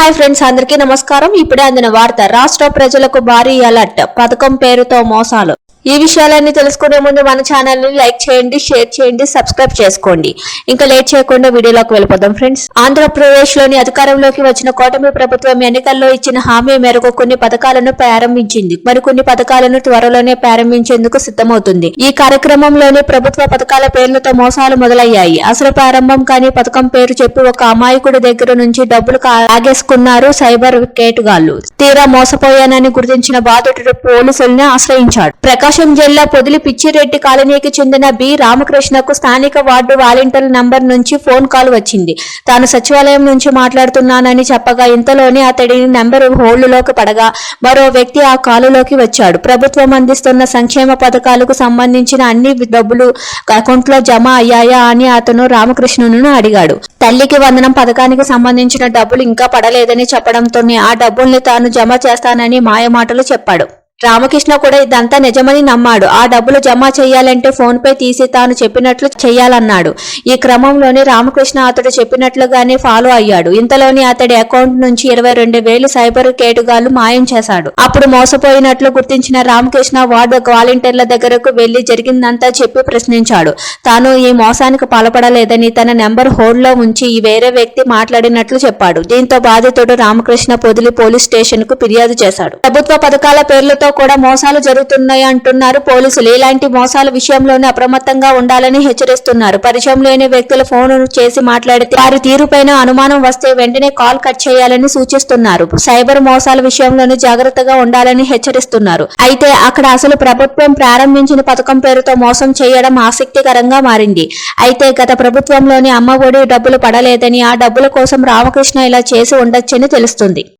Hi friends అందరికీ నమస్కారం. ఇప్పుడే అందిన వార్త రాష్ట్ర ప్రజలకు భారీ అలర్ట్ పథకం పేరుతో మోసాలు. ఈ విషయాలన్నీ తెలుసుకునే ముందు మన ఛానల్ని లైక్ చేయండి షేర్ చేయండి సబ్స్క్రైబ్ చేసుకోండి. ఇంకా లేట్ చేయకుండా వీడియోలోకి వెళ్ళిపోదాం ఫ్రెండ్స్. ఆంధ్రప్రదేశ్లోని అధికారంలోకి వచ్చిన కూటమి ప్రభుత్వం ఎన్నికల్లో ఇచ్చిన హామీ మేరకు కొన్ని పథకాలను ప్రారంభించింది. మరికొన్ని పథకాలను త్వరలోనే ప్రారంభించేందుకు సిద్ధమవుతుంది. ఈ కార్యక్రమంలోనే ప్రభుత్వ పథకాల పేర్లతో మోసాలు మొదలయ్యాయి. అసలు ప్రారంభం కాని పథకం పేరు చెప్పి ఒక అమాయకుడి దగ్గర నుంచి డబ్బులు లాగేసుకున్నారు సైబర్ కేటుగాళ్ళు తీరా మోసపోయానని గుర్తించిన బాధితుడు పోలీసుల్ని ఆశ్రయించాడు. ప్రకాశం జిల్లా పొదిలి పిచ్చిరెడ్డి కాలనీకి చెందిన బి. రామకృష్ణకు స్థానిక వార్డు వాలంటీర్ నంబర్ నుంచి ఫోన్ కాల్ వచ్చింది. తాను సచివాలయం నుంచి మాట్లాడుతున్నానని చెప్పగా ఇంతలోనే అతడి నెంబర్ హోల్డ్లోకి పడగా మరో వ్యక్తి ఆ కాలులోకి వచ్చాడు. ప్రభుత్వం అందిస్తున్న సంక్షేమ పథకాలకు సంబంధించిన అన్ని డబ్బులు అకౌంట్లో జమ అయ్యాయా అని అతను రామకృష్ణను అడిగాడు. తల్లికి వందనం పథకానికి సంబంధించిన డబ్బులు ఇంకా పడలేదని చెప్పడంతోనే ఆ డబ్బుల్ని తాను జమ చేస్తానని మాయమాటలు చెప్పాడు. రామకృష్ణ కూడా ఇదంతా నిజమని నమ్మాడు. ఆ డబ్బులు జమ చేయాలంటే ఫోన్ పే తీసి తాను చెప్పినట్లు చేయాలన్నాడు. ఈ క్రమంలోనే రామకృష్ణ అతడు చెప్పినట్లుగానే ఫాలో అయ్యాడు. ఇంతలోనే అతడి అకౌంట్ నుంచి ఇరవై రెండు వేలు సైబర్ కేటుగాళ్ళు మాయం చేశాడు. అప్పుడు మోసపోయినట్లు గుర్తించిన రామకృష్ణ వార్డు వాలంటీర్ల దగ్గరకు వెళ్ళి జరిగిందంతా చెప్పి ప్రశ్నించాడు. తాను ఈ మోసానికి పాల్పడలేదని తన నెంబర్ హోల్డ్లో ఉంచి ఈ వేరే వ్యక్తి మాట్లాడినట్లు చెప్పాడు. దీంతో బాధితుడు రామకృష్ణ పొదిలి పోలీస్ స్టేషన్కు ఫిర్యాదు చేశాడు. ప్రభుత్వ పథకాల పేర్లతో కూడా మోసాలు జరుగుతున్నాయి అంటున్నారు పోలీసులు. ఇలాంటి మోసాల విషయంలోనే అప్రమత్తంగా ఉండాలని హెచ్చరిస్తున్నారు. పరిచయం లేని వ్యక్తుల ఫోన్ చేసి మాట్లాడితే వారి తీరుపైన అనుమానం వస్తే వెంటనే కాల్ కట్ చేయాలని సూచిస్తున్నారు. సైబర్ మోసాల విషయంలోనే జాగ్రత్తగా ఉండాలని హెచ్చరిస్తున్నారు. అయితే అక్కడ అసలు ప్రభుత్వం ప్రారంభించిన పథకం పేరుతో మోసం చేయడం ఆసక్తికరంగా మారింది. అయితే గత ప్రభుత్వంలోని అమ్మ ఒడి డబ్బులు పడలేదని ఆ డబ్బుల కోసం రామకృష్ణ ఇలా చేసి ఉండొచ్చని తెలుస్తుంది.